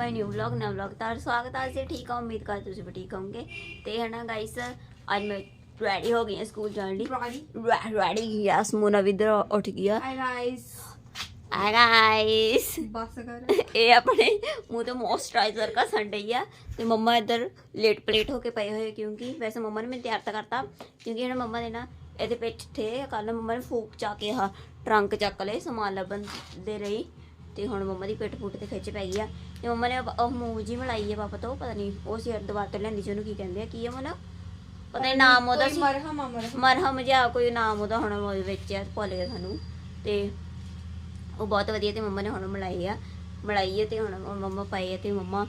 ਬਾਈ new vlog ਨਾ vlog ਤਾਂ ਸਵਾਗਤ ਹੈ ਅਸੀਂ ਠੀਕ ਹਾਂ ਉਮੀਦ ਕਰ ਤੁਸੀਂ ਵੀ ਠੀਕ ਹੋਵੋਗੇ ਤੇ ਹਨਾ ਗਾਇਸ ਅੱਜ ਮੈਂ ਰੈਡੀ ਹੋ ਗਈ ਹਾਂ ਸਕੂਲ ਜਾਣ ਲਈ Ready? ਰੈਡੀ ਯਸ ਮੋਨਾ ਵੀ ਇੱਧਰ ਉੱਠ ਗਿਆ Hi guys. ਆ ਗਾਇਸ ਬਸ ਕਰ ਇਹ ਆਪਣੇ ਮੂੰਹ ਤੇ ਮੋਇਸਚਰਾਈਜ਼ਰ ਦਾ ਸੰਡੇ ਆ ਤੇ ਮੰਮਾ ਇੱਧਰ ਲੇਟ ਪਲੇਟ ਹੋ ਕੇ ਪਏ ਹੋਏ ਕਿਉਂਕਿ ਵੈਸੇ ਮੰਮਾ ਨੇ ਮੈਨੂੰ ਤਿਆਰ ਤਾਂ ਕਰਤਾ ਕਿਉਂਕਿ ਇਹਨਾਂ ਮੰਮਾ ਨੇ ਨਾ ਇਹਦੇ ਵਿੱਚ ਥੇ ਕੱਲ ਮੰਮਾ ਨੇ ਫੂਕ ਚਾ ਕੇ ਆ ਟਰੰਕ ਚੱਕ ਲਏ ਸਮਾਨ ਲੱਭਣ ਦੇ ਲਈ ਤੇ ਹੁਣ ਮੰਮਾ ਦੀ ਪਿੱਠ ਪੁੱਟ ਤੇ ਖਿੱਚ ਪੈ ਗਈ ਆ ਤੇ ਮੰਮਾ ਨੇ ਉਹ- ਮੂਵ ਜੀ ਮਲਾਈ ਆ ਪਾਪਾ ਤੋਂ ਪਤਾ ਨਹੀਂ ਉਹ ਸਿਰ ਦਵਾ ਤੋਂ ਲੈਂਦੀ ਸੀ ਉਹਨੂੰ ਕੀ ਕਹਿੰਦੇ ਆ ਕੀ ਆ ਮਨਾ? ਪਤਾ ਨਹੀਂ ਨਾਮ ਉਹਦਾ ਸੀ। ਮਰਹਮ ਮਰਹਮ। ਮਰਹਮ ਜਿਹਾ ਕੋਈ ਨਾਮ ਉਹਦਾ ਹੁਣ ਉਹਦੇ ਵਿੱਚ ਆ ਭੁੱਲ ਗਿਆ ਸਾਨੂੰ। ਤੇ ਉਹ ਬਹੁਤ ਵਧੀਆ ਤੇ ਮੰਮਾ ਨੇ ਹੁਣ ਮਲਾਈ ਆ। ਮਲਾਈ ਹੈ ਤੇ ਹੁਣ ਮੰਮਾ ਪਏ ਆ ਤੇ ਮੰਮਾ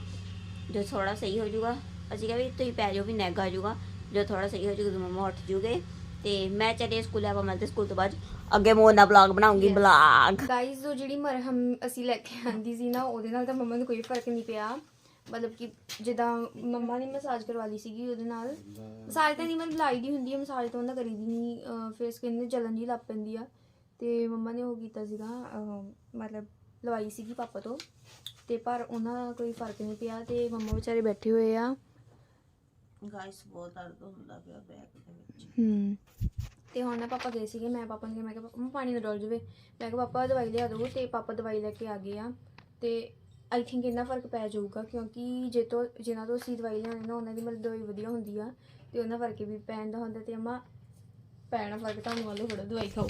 ਜੋ ਥੋੜਾ ਸਹੀ ਹੋ ਜਾਊਗਾ। ਅਸੀਂ ਕਿਹਾ ਵੀ ਤੁਸੀਂ ਪੈ ਜਾਓ ਵੀ ਨੈਗ ਆ ਜਾਊਗਾ। ਜੋ ਥੋੜਾ ਸਹੀ ਹੋ ਜਾਊਗਾ ਤਾਂ ਮੰਮਾ ਉੱਠ ਜੂਗੇ। ਤੇ ਮੈਂ ਚੱਲੇ ਸਕੂਲ ਆਪਾਂ ਮਿਲਦੇ ਸਕੂਲ ਤੋਂ ਬਾਅਦ ਅੱਗੇ ਮੋਨਾ ਬਲੌਗ ਬਣਾਉਂਗੀ. ਬਲੌਗ ਗਾਈਜ਼ ਉਹ ਜਿਹੜੀ ਮਰਹਮ ਅਸੀਂ ਲੈ ਕੇ ਆਂਦੀ ਸੀ ਨਾ ਉਹਦੇ ਨਾਲ ਤਾਂ ਮੰਮਾ ਨੂੰ ਕੋਈ ਫ਼ਰਕ ਨਹੀਂ ਪਿਆ। ਮਤਲਬ ਕਿ ਜਿੱਦਾਂ ਮੰਮਾ ਨੇ ਮਸਾਜ ਕਰਵਾ ਲਈ ਸੀਗੀ ਉਹਦੇ ਨਾਲ। ਮਸਾਜ ਤਾਂ ਨਹੀਂ ਮਤਲਬ ਲਾਈ ਦੀ ਹੁੰਦੀ ਹੈ ਮਸਾਜ ਤਾਂ ਉਹਨਾਂ ਕਰੀਦੀ ਨਹੀਂ। ਫਿਰ ਸਕਿਨ ਨੇ ਜਲਨ ਜੀ ਲੱਗ ਪੈਂਦੀ ਆ। ਤੇ ਮੰਮਾ ਨੇ ਉਹ ਕੀਤਾ ਸੀਗਾ ਮਤਲਬ ਲਵਾਈ ਸੀਗੀ ਪਾਪਾ ਤੋਂ। ਤੇ ਪਰ ਉਹਨਾਂ ਦਾ ਕੋਈ ਫ਼ਰਕ ਨਹੀਂ ਪਿਆ ਤੇ ਮੰਮਾ ਵਿਚਾਰੇ ਬੈਠੇ ਹੋਏ ਆ। ਗਾਇਸ ਬਹੁਤ ਦਰਦ ਹੁੰਦਾ ਪਿਆ ਬੈਕ ਦੇ ਵਿੱਚ। ਹੂੰ। ਤੇ ਹੁਣ ਨਾ ਪਾਪਾ ਗਏ ਸੀਗੇ ਮੈਂ ਪਾਪਾ ਨੂੰ ਕਿਹਾ ਮੈਂ ਕਿਹਾ ਪਾਪਾ ਪਾਣੀ ਨਾ ਡੋਲ ਜਵੇ। ਮੈਂ ਕਿਹਾ ਪਾਪਾ ਦਵਾਈ ਲਿਆ ਦਿਓ ਤੇ ਪਾਪਾ ਦਵਾਈ ਲੈ ਕੇ ਆ ਗਏ ਆ। ਤੇ ਆਈ ਥਿੰਕ ਇੰਨਾ ਫ਼ਰਕ ਪੈ ਜਾਊਗਾ ਕਿਉਂਕਿ ਜੇ ਤੋਂ ਜਿਨ੍ਹਾਂ ਤੋਂ ਅਸੀਂ ਦਵਾਈ ਲਿਆਉਂਦੇ ਨਾ ਉਹਨਾਂ ਦੀ ਮਤਲਬ ਦਵਾਈ ਵਧੀਆ ਹੁੰਦੀ ਆ ਤੇ ਉਹਨਾਂ ਫ਼ਰਕ ਵੀ ਪੈਂਦਾ ਹੁੰਦਾ ਤੇ ਅਮਾ ਪੈਣਾ ਫ਼ਰਕ ਤੁਹਾਨੂੰ ਵਾਲੋ ਥੋੜਾ ਦਵਾਈ ਖਾਓ।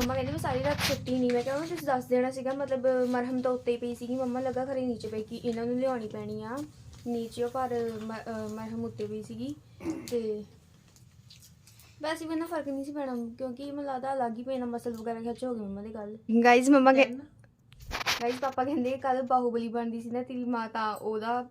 ਮੰਮਾ ਕਹਿੰਦੇ ਮੈਂ ਸਾਰੀ ਰਾਤ ਸੁੱਤੀ ਨਹੀਂ ਮੈਂ ਕਿਹਾ ਉਹਨਾਂ ਤੁਸੀਂ ਦੱਸ ਦੇਣਾ ਸੀਗਾ ਮਤਲਬ ਮਰਹਮ ਤਾਂ ਉੱਤੇ ਹੀ ਪਈ ਸੀਗੀ। ਮੰਮਾ ਲੱਗਾ ਖਰੇ ਨੀਚੇ ਪਈ ਕਿ ਇਹਨਾਂ ਨੂੰ ਲਿਆਉਣੀ ਪੈਣੀ ਆ। ਨੀਚੇ ਪਰ ਮਰਹਮ ਉੱਤੇ ਪਈ ਸੀਗੀ। ਤੇ ਵੈਸੇ ਵੀ ਇਹਨਾਂ ਫ਼ਰਕ ਨਹੀਂ ਸੀ ਪੈਣਾ ਕਿਉਂਕਿ ਮੈਨੂੰ ਲੱਗਦਾ ਅਲੱਗ ਹੀ ਪੈਣਾ ਮਸਲ ਵਗੈਰਾ ਖਿੱਚ ਹੋ ਗਈ ਮੰਮਾ ਦੇ ਗੱਲ ਗਾਈਜ਼ ਮੰਮਾ ਕਹ ਗਾਈਜ਼ ਪਾਪਾ ਕਹਿੰਦੇ ਕੱਲ ਬਾਹੂਬਲੀ ਬਣਦੀ ਸੀ ਨਾ ਤੇਰੀ ਮਾਤਾ ਉਹਦਾ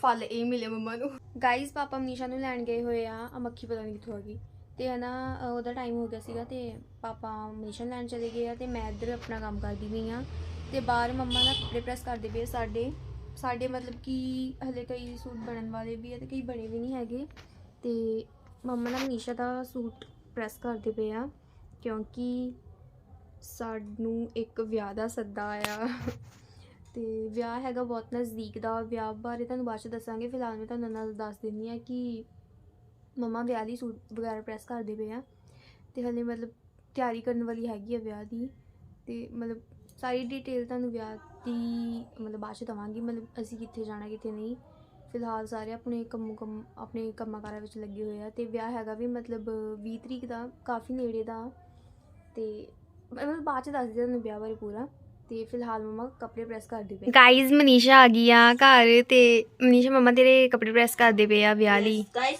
ਫਲ ਇਹ ਮਿਲੇ ਮੰਮਾ ਨੂੰ। ਗਾਈਜ਼ ਪਾਪਾ ਮਨੀਸ਼ਾ ਨੂੰ ਲੈਣ ਗਏ ਹੋਏ ਆ ਆ ਮੱਖੀ ਪਤਾ ਨਹੀਂ ਕਿੱਥੋਂ ਆ ਗਈ। ਤੇ ਹਨਾ ਅਹ, ਉਹਦਾ ਟਾਈਮ ਹੋ ਗਿਆ ਸੀਗਾ ਤੇ ਪਾਪਾ ਮਨੀਸ਼ਾ ਲੈਣ ਚਲੇ ਗਏ ਆ ਤੇ ਮੈਂ ਇੱਧਰ ਆਪਣਾ ਕੰਮ ਕਰਦੀ ਪਈ ਆ। ਤੇ ਬਾਹਰ ਮੰਮਾ ਨਾ ਕੱਪੜੇ ਪ੍ਰੈਸ ਕਰਦੇ ਪਏ ਆ ਸਾਡੇ। ਸਾਡੇ ਮਤਲਬ ਕਿ ਹਲੇ ਕਈ ਸੂਟ ਬਣਨ ਵਾਲੇ ਵੀ ਆ ਤੇ ਕਈ ਬਣੇ ਵੀ ਨਹੀਂ ਹੈਗੇ। ਤੇ ਮੰਮਾ ਨਾਲ ਮਨੀਸ਼ਾ ਦਾ ਸੂਟ ਪ੍ਰੈਸ ਕਰਦੇ ਪਏ ਆ ਕਿਉਂਕਿ ਸਾਨੂੰ ਇੱਕ ਵਿਆਹ ਦਾ ਸੱਦਾ ਆਇਆ। ਤੇ ਵਿਆਹ ਹੈਗਾ ਬਹੁਤ ਨਜ਼ਦੀਕ ਦਾ। ਵਿਆਹ ਬਾਰੇ ਤੁਹਾਨੂੰ ਬਾਅਦ ਚ ਦੱਸਾਂਗੇ ਫਿਲਹਾਲ ਮੈਂ ਤੁਹਾਨੂੰ ਨਾਲ ਦੱਸ ਦਿੰਦੀ ਆ ਕਿ ਮਮਾ ਵਿਆਹ ਦੀ ਸੂਟ ਵਗੈਰਾ ਪ੍ਰੈਸ ਕਰਦੇ ਪਏ ਆ ਤੇ ਹਲੇ ਮਤਲਬ ਤਿਆਰੀ ਕਰਨ ਵਾਲੀ ਹੈਗੀ ਆ ਵਿਆਹ ਦੀ ਤੇ ਮਤਲਬ ਸਾਰੀ ਡਿਟੇਲ ਤੁਹਾਨੂੰ ਵਿਆਹ ਦੀ ਮਤਲਬ ਬਾਅਦ ਚ ਦਵਾਂਗੀ ਮਤਲਬ ਅਸੀਂ ਕਿੱਥੇ ਜਾਣਾ ਕਿੱਥੇ ਨਹੀਂ। ਫਿਲਹਾਲ ਸਾਰੇ ਆਪਣੇ ਕੰਮ ਕੰਮ ਆਪਣੇ ਕੰਮਾਂ ਕਾਰਾਂ ਵਿੱਚ ਲੱਗੇ ਹੋਏ ਆ ਤੇ ਵਿਆਹ ਹੈਗਾ ਵੀ ਮਤਲਬ 20 ਤਰੀਕ ਦਾ ਕਾਫੀ ਨੇੜੇ ਦਾ। ਤੇ ਮਤਲਬ ਬਾਅਦ ਚ ਦੱਸ ਦਿਆਂ ਤੁਹਾਨੂੰ ਵਿਆਹ ਬਾਰੇ ਪੂਰਾ। ਤੇ ਫਿਲਹਾਲ ਮਮਾ ਕੱਪੜੇ ਪ੍ਰੈਸ ਕਰਦੇ ਪਏ ਗਾਈਜ਼ ਮਨੀਸ਼ਾ ਆ ਗਈ ਆ ਘਰ ਤੇ ਮਨੀਸ਼ਾ ਮਮਾ ਤੇਰੇ ਕੱਪੜੇ ਪ੍ਰੈਸ ਕਰਦੇ ਪਏ ਆ ਵਿਆਹ ਲਈ। ਗਾਇਸ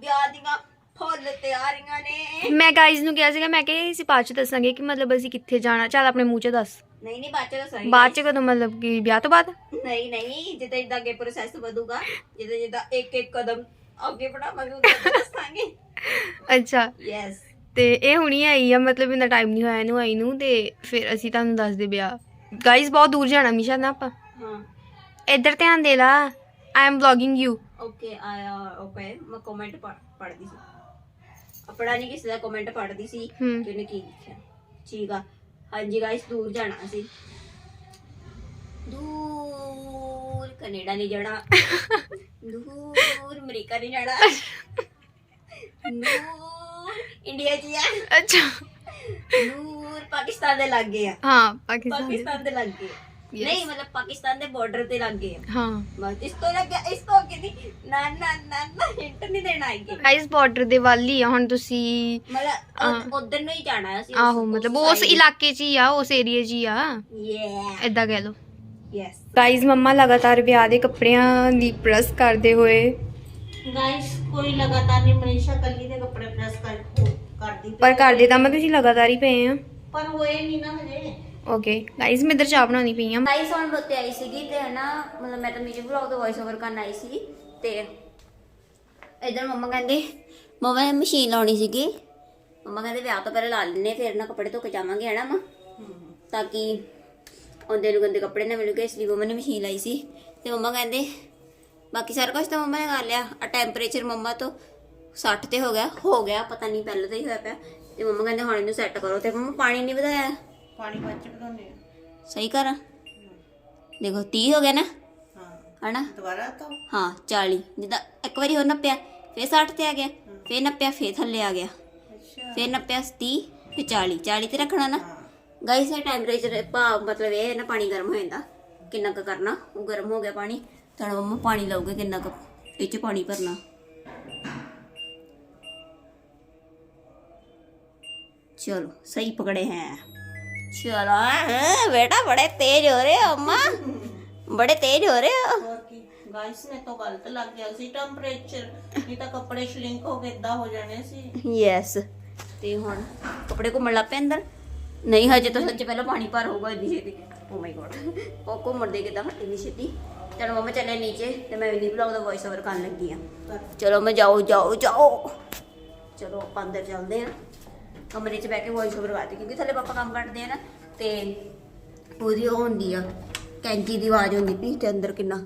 ਵਿਆਹ ਦੀਆਂ ਫੁੱਲ ਤਿਆਰੀਆਂ ਨੇ। ਮੈਂ ਗਾਈਜ਼ ਨੂੰ ਕਿਹਾ ਸੀਗਾ ਮੈਂ ਕਿਹਾ ਅਸੀਂ ਬਾਅਦ ਚ ਦੱਸਾਂਗੇ ਕਿ ਮਤਲਬ ਅਸੀਂ ਕਿੱਥੇ ਜਾਣਾ। ਚੱਲ ਆਪਣੇ ਮੂੰਹ ਚ ਦੱਸ। ਨਹੀਂ ਨਹੀਂ ਬਾਅਦ ਚ ਦੱਸਾਂਗੇ। ਬਾਅਦ ਚ ਕਦੋਂ ਮਤਲਬ ਕਿ ਵਿਆਹ ਤੋਂ ਬਾਅਦ? ਨਹੀਂ ਨਹੀਂ ਜਿੱਦਾਂ ਜਿੱਦਾਂ ਅੱਗੇ ਪ੍ਰੋਸੈਸ ਵਧੂਗਾ ਜਿੱਦਾਂ ਜਿੱਦਾਂ ਇੱਕ ਇੱਕ ਕਦਮ ਅੱਗੇ ਵਧਾਵਾਂਗੇ ਉਦੋਂ ਦੱਸਾਂਗੇ। ਅੱਛਾ। ਯੈਸ ਤੇ ਇਹ ਹੁਣੀ ਆਈ ਆ ਮਤਲਬ ਇੰਨਾ ਟਾਈਮ ਨਹੀਂ ਹੋਇਆ ਇਹਨੂੰ ਆਈ ਨੂੰ ਤੇ ਫਿਰ ਅਸੀਂ ਤੁਹਾਨੂੰ ਦੱਸ ਦੇ ਵਿਆਹ। ਗਾਈਜ਼ ਬਹੁਤ ਦੂਰ ਜਾਣਾ ਮਿਸ਼ਾ ਨਾ ਆਪਾਂ? ਹਾਂ। ਇੱਧਰ ਧਿਆਨ ਦੇ ਲਾ। I am vlogging you okay okay ਮੈਂ ਕਮੈਂਟ ਪੜ੍ਹਦੀ ਸੀ। ਆਪਣਾ ਨਹੀਂ ਕਿਸੇ ਦਾ ਕਮੈਂਟ ਪੜ੍ਹਦੀ ਸੀ ਹੂੰ। ਕਿ ਉਹਨੇ ਕੀ ਲਿਖਿਆ। ਠੀਕ ਆ। ਹਾਂਜੀ ਗਾਇਸ ਦੂਰ ਜਾਣਾ ਸੀ ਦੂਰ ਕੈਨੇਡਾ ਨਹੀਂ ਜਾਣਾ। ਦੂਰ ਅਮਰੀਕਾ ਨਹੀਂ ਜਾਣਾ। ਦੂਰ ਇੰਡੀਆ ਜੀ ਆ। ਅੱਛਾ। ਦੂਰ ਪਾਕਿਸਤਾਨ ਦੇ ਲੱਗੇ ਆ। ਹਾਂ ਪਾਕਿਸਤਾਨ ਪਾਕਿਸਤਾਨ ਦੇ ਲੱਗੇ। ਆ Yes. ਨਹੀਂ ਮਤਲਬ ਪਾਕਿਸਤਾਨ ਦੇ ਬਾਰਡਰ ਤੇ ਲੱਗੇ ਆ। ਹਾਂ। ਬਸ ਇਸ ਤੋਂ ਲੱਗਿਆ ਇਸ ਤੋਂ ਅੱਗੇ ਦੀ ਨਾ ਨਾ ਨਾ ਨਾ ਹਿੰਟ ਨਹੀਂ ਦੇਣਾ ਹੈਗੇ ਗਾਈਜ਼ ਬਾਰਡਰ ਦੇ ਵੱਲ ਹੀ ਆ ਹੁਣ ਤੁਸੀਂ ਮਤਲਬ ਉਧਰ ਨੂੰ ਹੀ ਜਾਣਾ ਸੀ ਆਹੋ ਮਤਲਬ ਉਸ ਇਲਾਕੇ 'ਚ ਹੀ ਆ ਉਸ ਏਰੀਆ 'ਚ ਹੀ ਆ। ਯਾ ਏਦਾਂ ਕਹਿ ਲਓ। ਯੈਸ ਗਾਈਜ਼ ਮੰਮਾ ਲਗਾਤਾਰ ਵਿਆਹ ਦੇ ਕੱਪੜਿਆਂ ਦੀ ਪ੍ਰੈਸ ਕਰਦੇ ਹੋਏ। ਗਾਇਸ ਕੋਈ ਲਗਾਤਾਰ ਨਹੀਂ ਮਨੀਸ਼ਾ ਕੱਲੀ ਦੇ ਕੱਪੜੇ ਪ੍ਰੈਸ ਕਰ ਕਰਦੀ ਪਰ ਕਰਦੇ ਤਾਂ ਮੈਂ ਤੁਸੀਂ ਲਗਾਤਾਰ ਹੀ ਪਏ ਆ। ਪਰ ਹੋਏ ਨਹੀਂ ਨਾ ਹਜੇ। ਓਕੇ ਗਾਈਜ਼ ਮੈਂ ਇੱਧਰ ਚਾਹ ਬਣਾਉਣੀ ਪਈ ਆ ਗਾਇਸ ਹੁਣ ਬੱਤੇ ਆਈ ਸੀਗੀ ਤੇ ਹਨਾ, ਮਤਲਬ ਮੈਂ ਤਾਂ ਮਿਊਜ਼ਿਕ ਵਲੌਗ ਦਾ ਵੌਇਸ ਓਵਰ ਕਰਨ ਆਈ ਸੀ ਤੇ ਇਧਰ ਮੰਮਾ ਕਹਿੰਦੇ, ਮੰਮਾ ਨੇ ਮਸ਼ੀਨ ਲਾਉਣੀ ਸੀਗੀ। ਮੰਮਾ ਕਹਿੰਦੇ ਵਿਆਹ ਤੋਂ ਪਹਿਲਾਂ ਲਾ ਲੈਣੇ ਫਿਰ ਨਾ ਕੱਪੜੇ ਧੋ ਕੇ ਜਾਵਾਂਗੇ ਹਨਾ ਮਾਂ ਤਾਂ ਕਿ ਉਹਦੇ ਨੂੰ ਗੰਦੇ ਕੱਪੜੇ ਨਾ ਮਿਲੂਗੇ, ਇਸ ਲਈ ਮੰਮਾ ਨੇ ਮਸ਼ੀਨ ਲਾਈ ਸੀ। ਤੇ ਮੰਮਾ ਕਹਿੰਦੇ, ਬਾਕੀ ਸਾਰਾ ਕੁਝ ਤਾਂ ਮੰਮਾ ਨੇ ਕਰ ਲਿਆ। ਆ ਟੈਂਪਰੇਚਰ ਮੰਮਾ ਤੋਂ 60 ਤੇ ਹੋ ਗਿਆ ਹੋ ਗਿਆ, ਪਤਾ ਨਹੀਂ ਪਹਿਲਾਂ ਤਾਂ ਹੀ ਹੋਇਆ ਪਿਆ। ਤੇ ਮੰਮਾ ਕਹਿੰਦੇ ਹੁਣ ਇਹਨੂੰ ਸੈੱਟ ਕਰੋ। ਤੇ ਮੰਮਾ ਪਾਣੀ ਨਹੀਂ ਵਧਾਇਆ। ਪਾਣੀ ਬਾਅਦ ਚ ਬਣਾਉਂਦੇ ਆ ਸਹੀ ਕਰਾਂ ਦੇਖੋ 30 ਹੋ ਗਿਆ ਨਾ ਹਾਂ ਹਨਾ ਦੁਬਾਰਾ ਤਾਂ ਹਾਂ 40 ਜਿੱਦਾਂ ਇੱਕ ਵਾਰੀ ਹੋਰ ਨੱਪਿਆ ਫੇਰ 60 ਤੇ ਆ ਗਿਆ ਫੇਰ ਨੱਪਿਆ ਫੇਰ ਥੱਲੇ ਆ ਗਿਆ ਅੱਛਾ ਫੇਰ ਨੱਪਿਆ 30 ਫੇਰ 40 40 ਤੇ ਰੱਖਣਾ ਨਾ ਹਾਂ ਗਾਈਸ ਇਹ ਟੈਂਪਰੇਚਰ ਭਾਵ ਮਤਲਬ ਇਹ ਹੈ ਨਾ ਪਾਣੀ ਗਰਮ ਹੋ ਜਾਂਦਾ ਕਿੰਨਾ ਕੁ ਕਰਨਾ ਉਹ ਗਰਮ ਹੋ ਗਿਆ ਪਾਣੀ ਤਾਂ ਹੁਣ ਮੰਮਾ ਪਾਣੀ ਲਾਉਗੇ ਕਿੰਨਾ ਕੁ ਇਹ ਚ ਪਾਣੀ ਭਰਨਾ ਚਲੋ ਸਹੀ ਪਕੜੇ हैं। ਚਲੋ ਹਾਂ? ਬੇਟਾ ਬੜੇ ਤੇਜ਼ ਹੋ ਰਹੇ ਹੋ ਅੰਮਾ। ਬੜੇ ਤੇਜ਼ ਹੋ ਰਹੇ ਹੋ। ਹੋਰ ਕੀ? ਗਾਇਸ ਨੇ ਤਾਂ ਗਲਤ ਲੱਗ ਗਿਆ ਸੀ ਹਜੇ ਤਾਂ ਪਹਿਲਾਂ ਪਾਣੀ ਭਰ ਹੋਊਗਾ ਇੰਨੀ oh ਘੁੰਮਣ ਦੇ ਕਿਦਾਂ? ਚੱਲੇ ਨੀਚੇ ਤੇ ਮੈਂ ਕਰਨ ਲੱਗੀ ਆ ਚਲੋ ਮੈਂ ਜਾਓ ਜਾਓ ਜਾਓ। ਚਲੋ ਆਪਾਂ ਅੰਦਰ ਚੱਲਦੇ ਆ ਕਮਰੇ 'ਚ ਬਹਿ ਕੇ ਵੌਇਸ ਓਵਰ ਕਰਦੇ, ਕਿਉਂਕਿ ਥੱਲੇ ਪਾਪਾ ਕੰਮ ਕਰਦੇ ਆ ਨਾ, ਤੇ ਉਹਦੀ ਉਹ ਹੁੰਦੀ ਆ, ਕੈਂਚੀ ਦੀ ਆਵਾਜ਼ ਹੁੰਦੀ ਪਈ ਤੇ ਅੰਦਰ ਕਿੰਨਾ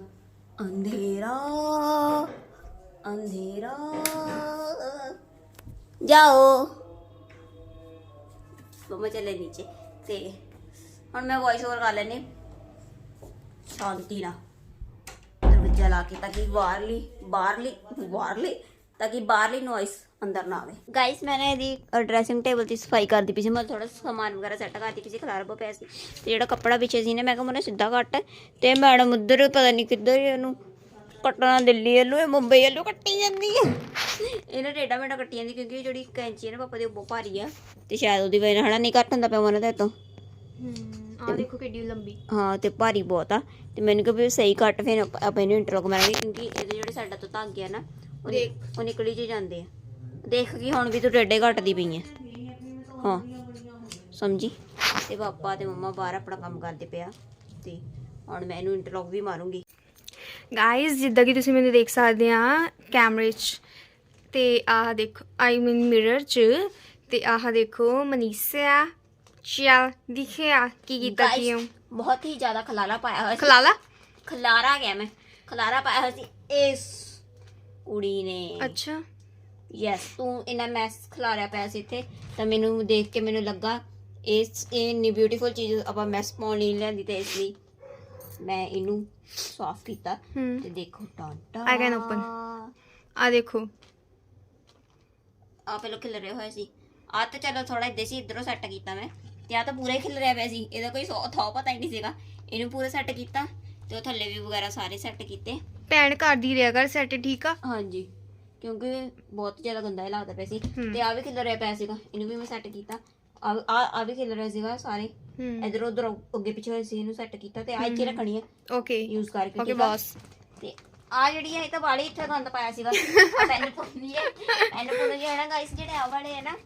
ਅੰਧੇਰਾ ਅੰਧੇਰਾ, ਜਾਓ। ਮੰਮਾ ਚਲੇ ਨੀਚੇ, ਤੇ ਹੁਣ ਮੈਂ ਵੌਇਸ ਓਵਰ ਕਰ ਲੈਣੀ ਸ਼ਾਂਤੀ ਨਾਲ ਦਰਵਾਜ਼ਾ ਲਾ ਕੇ ਤਾਂ ਕਿ ਬਾਹਰਲੀ ਬਾਹਰਲੀ ਬਾਹਰਲੀ ਤਾਂ ਕਿ ਬਾਹਰਲੀ ਨੋਇਸ ਅੰਦਰ ਨਾ ਆਵੇ। ਗਾਇਸ ਮੈंने ਇਹਦੀ ਡਰੈਸਿੰਗ ਟੇਬਲ ਦੀ ਸਫ਼ਾਈ ਕਰਦੀ ਪਈ ਸੀ। ਮੈਂ ਥੋੜਾ ਸਮਾਨ ਵਗੈਰਾ ਸੈੱਟ ਕਰਦੀ ਪਈ ਸੀ ਖਲਾਰ ਪੋ ਪਿਆ ਸੀ। ਤੇ ਜਿਹੜਾ ਕੱਪੜਾ ਪਿੱਛੇ ਸੀ ਨੇ ਮੈਂ ਕਿਹਾ ਮੈਨੂੰ ਸਿੱਧਾ ਕੱਟ। ਤੇ ਮੈਡਮ ਉਧਰ ਪਤਾ ਨਹੀਂ ਕਿੱਧਰ ਇਹਨੂੰ ਕੱਟਣਾ ਦਿੱਲੀ ਵੱਲੋਂ ਇਹ ਮੁੰਬਈ ਵੱਲੋਂ ਕੱਟੀ ਜਾਂਦੀ ਹੈ ਇਹਨਾਂ ਟੇਡਾ ਮੇਡਾ ਕੱਟੀ ਜਾਂਦੀ ਕਿਉਂਕਿ ਜਿਹੜੀ ਕੈਂਚੀ ਹੈ ਨਾ ਪਾਪਾ ਦੀ ਉਹ ਬਹੁਤ ਭਾਰੀ ਆ। ਤੇ ਸ਼ਾਇਦ ਉਹਦੀ ਵਜ੍ਹਾ ਨਾਲ ਨਹੀਂ ਕੱਟ ਹੁੰਦਾ ਪਿਆ ਮਨ ਦਾ ਤੋਂ ਹੂੰ ਆ ਦੇਖੋ ਕਿੱਡੀ ਲੰਬੀ। ਹਾਂ ਤੇ ਭਾਰੀ ਬਹੁਤ ਆ। ਤੇ ਮੈਨੂੰ ਕਿਹਾ ਵੀ ਸਹੀ ਕੱਟ ਫਿਰ ਆਪਾਂ ਇਹਨੂੰ ਇੰਟਰਲੋਕ ਮਾਰਾਂਗੇ ਕਿਉਂਕਿ ਇਹਦੇ ਜਿਹੜੇ ਸਾਡਾ ਤੋਂ ਧਾਗੇ ਆ ਨਾ ਉਹ ਨਿਕਲੀ ਚ ਜਾਂਦੇ ਆ। ਦੇਖ ਕੇ ਹੁਣ ਵੀ ਤੂੰ ਟੇਡੇ ਘਟਦੀ ਪਈ ਆ ਹਾਂ ਸਮਝੀ? ਤੇ ਪਾਪਾ ਤੇ ਮੰਮਾ ਬਾਹਰ ਆਪਣਾ ਕੰਮ ਕਰਦੇ ਪਿਆ ਤੇ ਹੁਣ ਮੈਂ ਇਹਨੂੰ ਇੰਟਰਲੋਕ ਵੀ ਮਾਰੂੰਗੀ। ਗਾਇਸ ਜਿੱਦਾਂ ਕਿ ਤੁਸੀਂ ਮੈਨੂੰ ਦੇਖ ਸਕਦੇ ਆ ਕੈਮਰੇ 'ਚ ਤੇ ਆਹ ਦੇਖੋ ਆਈ ਮੀਨ ਮਿਰਰ 'ਚ ਤੇ ਆਹ ਦੇਖੋ ਮਨੀਸ਼ਾ ਚਲ ਦਿਖਿਆ ਕੀ ਕੀਤਾ ਕੀ Guys, ਬਹੁਤ ਹੀ ਜ਼ਿਆਦਾ ਖਲਾਰਾ ਪਾਇਆ ਹੋਇਆ ਖਲਾਲਾ ਖਲਾਰਾ? ਗਿਆ ਮੈਂ। ਖਲਾਰਾ ਪਾਇਆ ਹੋਇਆ ਸੀ ਇਸ ਕੁੜੀ ਨੇ। ਅੱਛਾ। ਯੈਸ ਤੂੰ ਇਨਾ ਮੈਸ ਖਿਲਾਰਿਆ ਪਿਆ ਸੀ ਇੱਥੇ ਤਾਂ ਮੈਨੂੰ ਦੇਖ ਕੇ ਮੈਨੂੰ ਲੱਗਾ ਇਸ ਇਹ ਇੰਨੀ ਬਿਊਟੀਫੁਲ ਚੀਜ਼ ਆਪਾਂ ਮੈਸ ਪਾਉਣ ਲਈ ਲੈਂਦੀ ਤੇ ਇਸ ਲਈ ਮੈਂ ਇਹਨੂੰ ਸਾਫ਼ ਕੀਤਾ ਤੇ ਦੇਖੋ ਟਾਂਟਾ I can open. ਆ ਦੇਖੋ। ਆ ਪਹਿਲਾਂ ਖਿਲਰੇ ਹੋਏ ਸੀ। ਆ ਤਾਂ ਚਲੋ ਥੋੜਾ ਇੱਦੇ ਸੀ ਇਧਰੋਂ ਸੈੱਟ ਕੀਤਾ ਮੈਂ। ਤੇ ਆ ਤਾਂ ਪੂਰਾ ਹੀ ਖਿਲਰਿਆ ਪਿਆ ਸੀ। ਇਹਦਾ ਕੋਈ ਸੌ ਥੋ ਪਤਾ ਹੀ ਨਹੀਂ ਸੀਗਾ। ਇਹਨੂੰ ਪੂਰਾ ਸੈੱਟ ਕੀਤਾ ਤੇ ਉਹ ਥੱਲੇ ਵੀ ਵਗੈਰਾ ਸਾਰੇ ਸੈੱਟ ਕੀਤੇ। ਭੈਣ ਘਰ ਦੀ ਰਿਆ ਕਰ ਸੈਟ ਠੀਕ ਆ? ਹਾਂਜੀ। ਕਿਉਂਕਿ ਬਹੁਤ ਜ਼ਿਆਦਾ ਗੰਦਾ ਹੀ ਲੱਗਦਾ ਪਿਆ ਸੀ। ਤੇ ਆ ਵੀ ਖਿਲਰਿਆ ਪਿਆ ਸੀਗਾ। ਇਹਨੂੰ ਵੀ ਮੈਂ ਸੈੱਟ ਕੀਤਾ। ਆ ਆ ਵੀ ਖਿਲ ਰਿਹਾ ਸੀਗਾ ਸਾਰੇ। ਇਧਰ ਉਧਰ ਅੱਗੇ ਪਿੱਛੇ ਹੋਏ ਸੀ ਇਹਨੂੰ ਸੈੱਟ ਕੀਤਾ ਤੇ ਆ ਇੱਥੇ ਰੱਖਣੀ ਹੈ ਓਕੇ ਯੂਜ਼ ਕਰਕੇ ਓਕੇ? ਬਾਸ ਤੇ ਆ ਜਿਹੜੀ ਹੈ ਇਹ ਤਾਂ ਵਾਲੀ ਇੱਥੇ ਗੰਦ ਪਾਇਆ ਸੀਗਾ। ਪੈਨ ਪੁੰਨੀ ਹੈ ਪੈਨ ਪੁੰਨੀ ਹੈ ਨਾ ਗਾਇਸ ਜਿਹੜੇ ਆ ਵਾਲੇ ਹੈ ਨਾ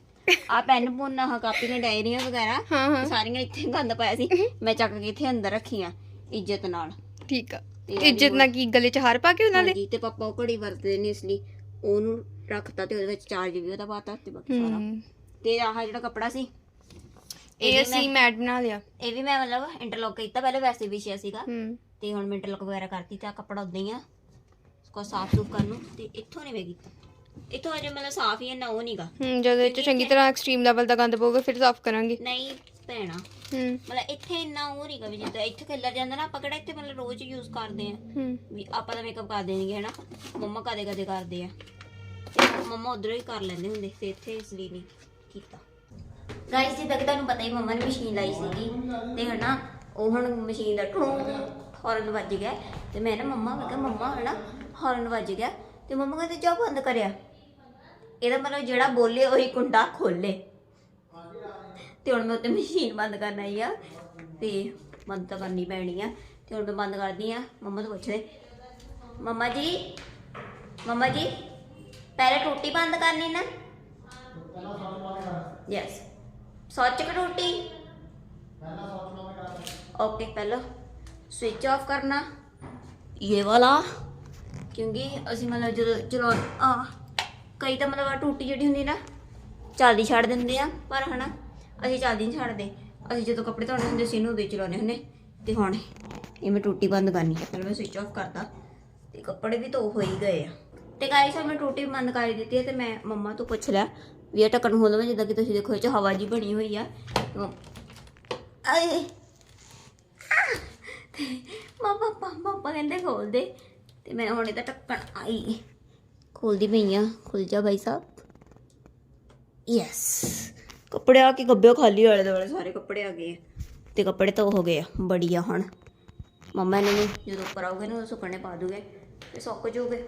ਆ ਪੈਨ ਪੁੰਨਾ ਆ ਕਾਪੀਆਂ ਡਾਇਰੀਆਂ ਵਗੈਰਾ ਸਾਰੀਆਂ ਇੱਥੇ ਗੰਦ ਪਾਇਆ ਸੀ। ਮੈਂ ਚੱਕ ਕੇ ਇੱਥੇ ਅੰਦਰ ਰੱਖੀਆਂ ਇੱਜ਼ਤ ਨਾਲ। ਠੀਕ ਆ। ਇੱਜ਼ਤ ਨਾਲ ਕੀ ਗਲੇ 'ਚ ਹਾਰ ਪਾ ਕੇ ਉਹਨਾਂ ਦੇ? ਹਾਂਜੀ ਤੇ ਪਾਪਾ ਉਹ ਘੜੀ ਵਰਤਦੇ ਨੇ ਇਸ ਲਈ। ਉਹਨੂੰ ਰੱਖਤਾ ਤੇ ਉਹਦੇ ਵਿੱਚ ਚਾਰਜ ਵੀ ਉਹਦਾ ਪਾਤਾ ਤੇ ਬਾਕੀ ਸਾਰਾ। ਤੇ ਆਹ ਜਿਹੜਾ ਕੱਪੜਾ ਸੀ ਇਹ ਵੀ ਅਸੀਂ ਮੈਟ ਬਣਾ ਲਿਆ। ਇਹ ਵੀ ਮੈਂ ਮਤਲਬ ਇੰਟਰਲੌਕ ਕੀਤਾ ਪਹਿਲੇ ਵੈਸੇ ਵਿਛਿਆ ਸੀਗਾ। ਹੂੰ। ਤੇ ਹੁਣ ਮੈਂ ਇੰਟਰਲੌਕ ਵਗੈਰਾ ਕਰਤੀ ਤਾਂ ਕੱਪੜਾ ਉਦਾਂ ਹੀ ਆ। ਉਸਕੋ ਸਾਫ਼ ਸੂਫ ਕਰਨ ਨੂੰ। ਤੇ ਇੱਥੋਂ ਨਹੀਂ ਵੇ ਕੀਤਾ ਇੱਥੋਂ ਅਜੇ ਮਤਲਬ ਸਾਫ਼ ਹੀ ਹੈ ਨਾ ਉਹ ਨਹੀਂਗਾ ਹੂੰ ਜਦੋਂ ਇਹ 'ਚ ਚੰਗੀ ਤਰ੍ਹਾਂ ਐਕਸਟ੍ਰੀਮ ਲੈਵਲ ਦਾ ਗੰਦ ਪਊਗਾ ਫਿਰ ਸਾਫ਼ ਕਰਾਂਗੇ। ਨਹੀਂ ਭੈਣਾ। ਹੂੰ। ਮਤਲਬ ਇੱਥੇ ਇੰਨਾ ਉਹ ਨਹੀਂਗਾ ਵੀ ਜਿੱਦਾਂ ਇੱਥੇ ਖਿਲਰ ਜਾਂਦਾ ਨਾ ਆਪਾਂ ਕਿਹੜਾ ਇੱਥੇ ਮਤਲਬ ਰੋਜ਼ ਯੂਜ਼ ਕਰਦੇ ਆ। ਹੂੰ। ਵੀ ਆਪਾਂ ਤਾਂ ਮੇਕਅਪ ਕਰਦੇ ਨਹੀਂਗੇ ਹਨਾ? ਮੰਮਾ ਕਦੇ ਕਦੇ ਕਰਦੇ ਆ। ਤੇ ਮੰਮਾ ਉਧਰੋਂ ਹੀ ਕਰ ਲੈਂਦੇ ਹੁੰਦੇ ਤੇ ਇੱਥੇ ਇਸ ਲਈ ਨਹੀਂ ਕੀਤਾ। ਗਾਇਸ ਜਿੱਦਾਂ ਕਿ ਤੁਹਾਨੂੰ ਪਤਾ ਹੀ ਮੰਮਾ ਨੇ ਮਸ਼ੀਨ ਲਾਈ ਸੀਗੀ। ਤੇ ਹਨਾ ਉਹ ਹੁਣ ਮਸ਼ੀਨ ਦਾ ਟੂ ਹੌਰਨ ਵੱਜ ਗਿਆ। ਤੇ ਮੈਂ ਨਾ ਮੰਮਾ ਮੈਂ ਕਿਹਾ ਮੰਮਾ ਹਨਾ ਹੌਰਨ ਵੱਜ ਗਿਆ। ਤੇ ਮੰਮਾ ਕਹਿੰਦੇ ਜਾ ਬੰਦ ਕਰਿਆ। ਇਹਦਾ ਮਤਲਬ ਜਿਹੜਾ ਬੋਲੇ ਉਹੀ ਕੁੰਡਾ ਖੋਲੇ ਤੇ ਹੁਣ ਮੈਂ ਉੱਤੇ ਮਸ਼ੀਨ ਬੰਦ ਕਰਨ ਆਈ ਆ ਤੇ ਬੰਦ ਤਾਂ ਕਰਨੀ ਪੈਣੀ ਆ ਤੇ ਹੁਣ ਮੈਂ ਬੰਦ ਕਰਦੀ ਆ ਮੰਮਾ ਤੋਂ ਪੁੱਛਦੇ ਮੰਮਾ ਜੀ ਮੰਮਾ ਜੀ ਪਹਿਲੇ ਟੂਟੀ ਬੰਦ ਕਰਨੀ ਨਾ ਯੈਸ ਸੌਚ ਕਿ ਟੂਟੀ ओके पहले स्विच ऑफ करना ये वाला ਕਿਉਂਕਿ ਅਸੀਂ ਮਤਲਬ ਜਦੋਂ ਚਲਾ ਆ ਕਈ ਤਾਂ ਮਤਲਬ ਆਹ ਟੂਟੀ ਜਿਹੜੀ ਹੁੰਦੀ ਨਾ ਚੱਲਦੀ ਛੱਡ ਦਿੰਦੇ ਆ ਪਰ ਹਨਾ ਅਸੀਂ ਚੱਲਦੀ ਨਹੀਂ ਛੱਡਦੇ। ਅਸੀਂ ਜਦੋਂ ਕੱਪੜੇ ਧੋਣੇ ਹੁੰਦੇ ਸੀ ਇਹਨੂੰ ਉਦੋਂ ਹੀ ਚਲਾਉਂਦੇ ਹੁੰਦੇ। ਤੇ ਹੁਣ ਇਹ ਮੈਂ ਟੂਟੀ ਬੰਦ ਕਰਨੀ ਹੈ ਪਹਿਲਾਂ ਮੈਂ ਸਵਿਚ ਆਫ ਕਰਤਾ ਤੇ ਕੱਪੜੇ ਵੀ ਧੋ ਹੋ ਹੀ ਗਏ ਆ। ਤੇ ਗਾਇਸ ਮੈਂ ਟੂਟੀ ਬੰਦ ਕਰ ਦਿੱਤੀ ਹੈ ਤੇ ਮੈਂ ਮੰਮਾ ਤੋਂ ਪੁੱਛ ਲਿਆ ਵੀ ਇਹ ਢੱਕਣ ਖੋਲ੍ਹਵਾਂ ਜਿੱਦਾਂ ਕਿ ਤੁਸੀਂ ਦੇਖੋ, ਇਹ ਚ ਹਵਾ ਜੀ ਬਣੀ ਹੋਈ ਆ। ਤੇ ਮੰਮ- ਪਾਪਾ ਕਹਿੰਦੇ ਖੋਲ ਦੇ ਤੇ ਮੈਂ ਹੁਣੇ ਤਾਂ ਟੱਕਣ ਆਈ। ਖੋਲਦੀ ਪਈ ਆ। ਖੁੱਲ ਜਾ ਭਾਈ ਸਾਹਿਬ। ਯੈਸ ਕੱਪੜੇ ਆ ਕੇ ਗੱਬੇ ਖਾਲੀ ਵਾਲੇ ਦੁਆਲੇ, ਸਾਰੇ ਕੱਪੜੇ ਆ ਗਏ ਆ। ਤੇ ਕੱਪੜੇ ਤਾਂ ਹੋ ਗਏ ਆ, ਬੜੀਆ ਹੁਣ। ਮੰਮਾ ਇਹਨਾਂ ਜਦੋਂ ਉੱਪਰ ਆਉਗੇ ਨਾ, ਉਦੋਂ ਸੁੱਕਣੇ ਪਾ ਦੂਗੇ, ਤੇ ਸੁੱਕ ਜੂਗੇ।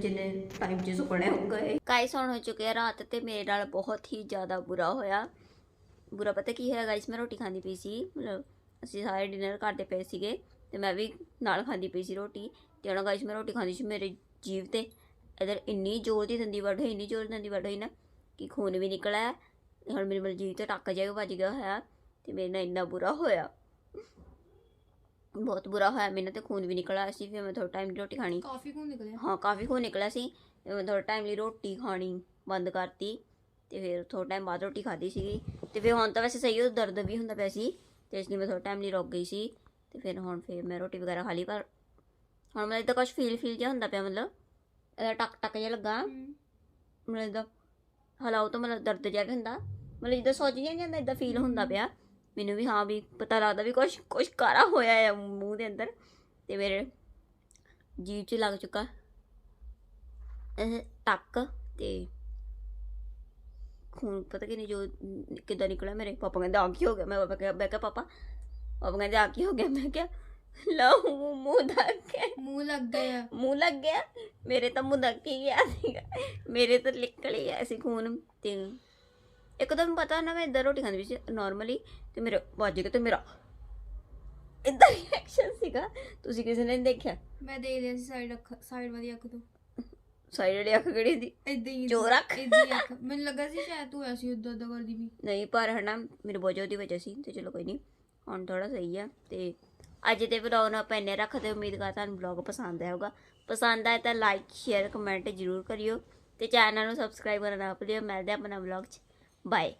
ਜਿੰਨੇ ਟਾਈਮ 'ਚ ਸੁੱਕਣੇ ਹੋਣਗੇ ਗਾਇਸ ਹੁਣ ਹੋ ਚੁੱਕੇ ਰਾਤ ਤੇ ਮੇਰੇ ਨਾਲ ਬਹੁਤ ਹੀ ਜ਼ਿਆਦਾ ਬੁਰਾ ਹੋਇਆ। ਬੁਰਾ ਪਤਾ ਕੀ ਹੈ ਗਾਇਸ ਮੈਂ ਰੋਟੀ ਖਾਂਦੀ ਪਈ ਸੀ। ਮਤਲਬ ਅਸੀਂ ਸਾਰੇ ਡਿਨਰ ਕਰਦੇ ਪਏ ਸੀਗੇ, ਤੇ ਮੈਂ ਵੀ ਨਾਲ ਖਾਂਦੀ ਪਈ ਸੀ ਰੋਟੀ। ਤੇ ਉਹਨਾਂ ਗਾਇਸ ਮੈਂ ਰੋਟੀ ਖਾਂਦੀ ਸੀ ਮੇਰੇ ਜੀਵ ਤੇ। ਇਧਰ ਇੰਨੀ ਜ਼ੋਰ ਦੀ ਦੰਦੀ ਵੱਢ ਹੋਈ, ਇੰਨੀ ਜ਼ੋਰ ਦੀ ਦੰਦੀ ਵੱਢ ਹੋਈ ਨਾ ਕਿ ਖੂਨ ਵੀ ਨਿਕਲਿਆ ਤੇ ਹੁਣ ਮੇਰੇ ਜੀਵ ਤੇ ਟੱਕ ਵੀ ਵੱਜ ਗਿਆ ਹੋਇਆ ਤੇ ਮੇਰੇ ਨਾਲ ਇੰਨਾ ਬੁਰਾ ਹੋਇਆ। ਬਹੁਤ ਬੁਰਾ ਹੋਇਆ। ਮੇਰੇ ਨਾਲ ਤੇ ਖੂਨ ਵੀ ਨਿਕਲਿਆ ਸੀ ਫਿਰ ਮੈਂ ਥੋੜਾ ਟਾਈਮ ਦੀ ਰੋਟੀ ਖਾਣੀ। ਕਾਫੀ ਖੂਨ ਨਿਕਲਿਆ। ਹਾਂ ਕਾਫੀ ਖੂਨ ਨਿਕਲਿਆ ਸੀ। ਤੇ ਮੈਂ ਥੋੜਾ ਟਾਈਮ ਲਈ ਰੋਟੀ ਖਾਣੀ ਬੰਦ ਕਰਤੀ ਤੇ ਫਿਰ ਥੋੜਾ ਟਾਈਮ ਬਾਅਦ ਰੋਟੀ ਖਾਧੀ ਸੀਗੀ। ਤੇ ਫਿਰ ਹੁਣ ਤਾਂ ਵੈਸੇ ਸਹੀ ਉਹ ਦਰਦ ਵੀ ਹੁੰਦਾ ਪਿਆ ਸੀ ਤੇ ਇਸ ਲਈ ਮੈਂ ਥੋੜਾ ਟਾਈਮ ਲਈ ਰੁਕ ਗਈ ਸੀ। ਤੇ ਫਿਰ ਹੁਣ ਫਿਰ ਮੈਂ ਰੋਟੀ ਵਗੈਰਾ ਖਾ ਲਈ ਪਰ ਹੁਣ ਮੈਨੂੰ ਇਦਾਂ ਕੁਝ ਫੀਲ ਫੀਲ ਜਿਹਾ ਹੁੰਦਾ ਪਿਆ ਮਤਲਬ। ਇਹਦਾ ਟਕ ਟਕ ਜਿਹਾ ਲੱਗਾ। ਮਤਲਬ ਇਦਾਂ ਹਲਾਓ ਤਾਂ ਮਤਲਬ ਦਰਦ ਜਿਹਾ ਹੁੰਦਾ ਮਤਲਬ ਜਿੱਦਾਂ ਸੋਚ ਜਿਹਾ ਜਾਂਦਾ ਇਦਾਂ ਫੀਲ ਹੁੰਦਾ ਪਿਆ। ਮੈਨੂੰ ਵੀ ਹਾਂ ਵੀ ਪਤਾ ਲੱਗਦਾ ਵੀ ਕੁਝ ਕੁਝ ਕਾਰਾ ਹੋਇਆ ਹੈ ਮੂੰਹ ਦੇ ਅੰਦਰ। ਤੇ ਮੇਰੇ ਜੀਭ 'ਚ ਲੱਗ ਚੁੱਕਾ। ਇਹ ਟੱਕ ਤੇ ਖੂਨ ਪਤਾ ਕਿ ਨਹੀਂ ਜੋ ਕਿੱਦਾਂ ਨਿਕਲਿਆ ਮੇਰੇ। ਪਾਪਾ ਕਹਿੰਦੇ ਆ ਕੀ ਹੋ ਗਿਆ? ਮੈਂ ਪਾਪਾ ਕਿਹਾ ਮੈਂ ਕਿਹਾ ਪਾਪਾ ਪਾਪਾ ਕਹਿੰਦੇ ਆ ਕੀ ਹੋ ਗਿਆ? ਮੈਂ ਕਿਹਾ ਲਹੂ ਮੂੰਹ ਦਾ ਕੇ। ਮੂੰਹ ਲੱਗ ਗਿਆ ਮੂੰਹ ਲੱਗ ਗਿਆ? ਮੇਰੇ ਤਾਂ ਮੂੰਹ ਲੱਗ ਹੀ ਗਿਆ ਸੀਗਾ। ਮੇਰੇ ਤਾਂ ਨਿਕਲ ਹੀ ਆਇਆ ਸੀ ਖੂਨ ਤੇ। ਇੱਕਦਮ ਪਤਾ ਨਾ ਮੈਂ ਇੱਧਰ ਰੋਟੀ ਖਾਂਦੀ ਸੀ ਨਾਰਮਲੀ ਤੇ ਮੇਰੇ ਵੱਜ ਗਿਆ ਤੇ ਮੇਰਾ ਇਦਾਂ ਰਿਐਕਸ਼ਨ ਸੀਗਾ। ਤੁਸੀਂ ਕਿਸੇ ਨੇ ਨਹੀਂ ਦੇਖਿਆ? ਮੈਂ ਦੇ ਲਿਆ ਸੀ ਸਾਈਡ ਅੱਖ ਸਾਈਡ ਵਾਲੀ ਅੱਖ ਤੋਂ। ਸਾਈਡ ਵਾਲੀ ਅੱਖ ਕਿਹੜੀ ਦੀ ਇਦਾਂ ਹੀ ਚੋਰ ਅੱਖ। ਇਦਾਂ ਹੀ ਅੱਖ। ਮੈਨੂੰ ਲੱਗਾ ਸੀ ਸ਼ਾਇਦ ਤੂੰ ਐਸੀ ਉਦਾਂ ਉਦਾਂ ਕਰਦੀ ਵੀ ਨਹੀਂ ਪਰ ਹਨਾ ਮੇਰੇ ਬੋਝੋ ਦੀ ਵਜ੍ਹਾ ਸੀ ਤੇ ਚਲੋ ਕੋਈ ਨਹੀਂ ਹੁਣ ਥੋੜਾ ਸਹੀ ਆ ਤੇ ਅੱਜ ਦੇ ਵਲੌਗ ਨੂੰ ਆਪਾਂ ਇੰਨੇ ਰੱਖਦੇ ਉਮੀਦ ਕਰਦਾ ਤੁਹਾਨੂੰ ਵਲੌਗ ਪਸੰਦ ਆਇਆ ਹੋਗਾ ਪਸੰਦ ਆਇਆ ਤਾਂ ਲਾਈਕ ਸ਼ੇਅਰ ਕਮੈਂਟ ਜ਼ਰੂਰ ਕਰਿਓ ਤੇ ਚੈਨਲ ਨੂੰ ਸਬਸਕ੍ਰਾਈਬ ਕਰਨਾ ਨਾ ਭੁੱਲਿਓ। ਮਿਲਦੇ ਹਾਂ ਆਪਣਾ ਵਲੌਗ 'ਚ। ਬਾਏ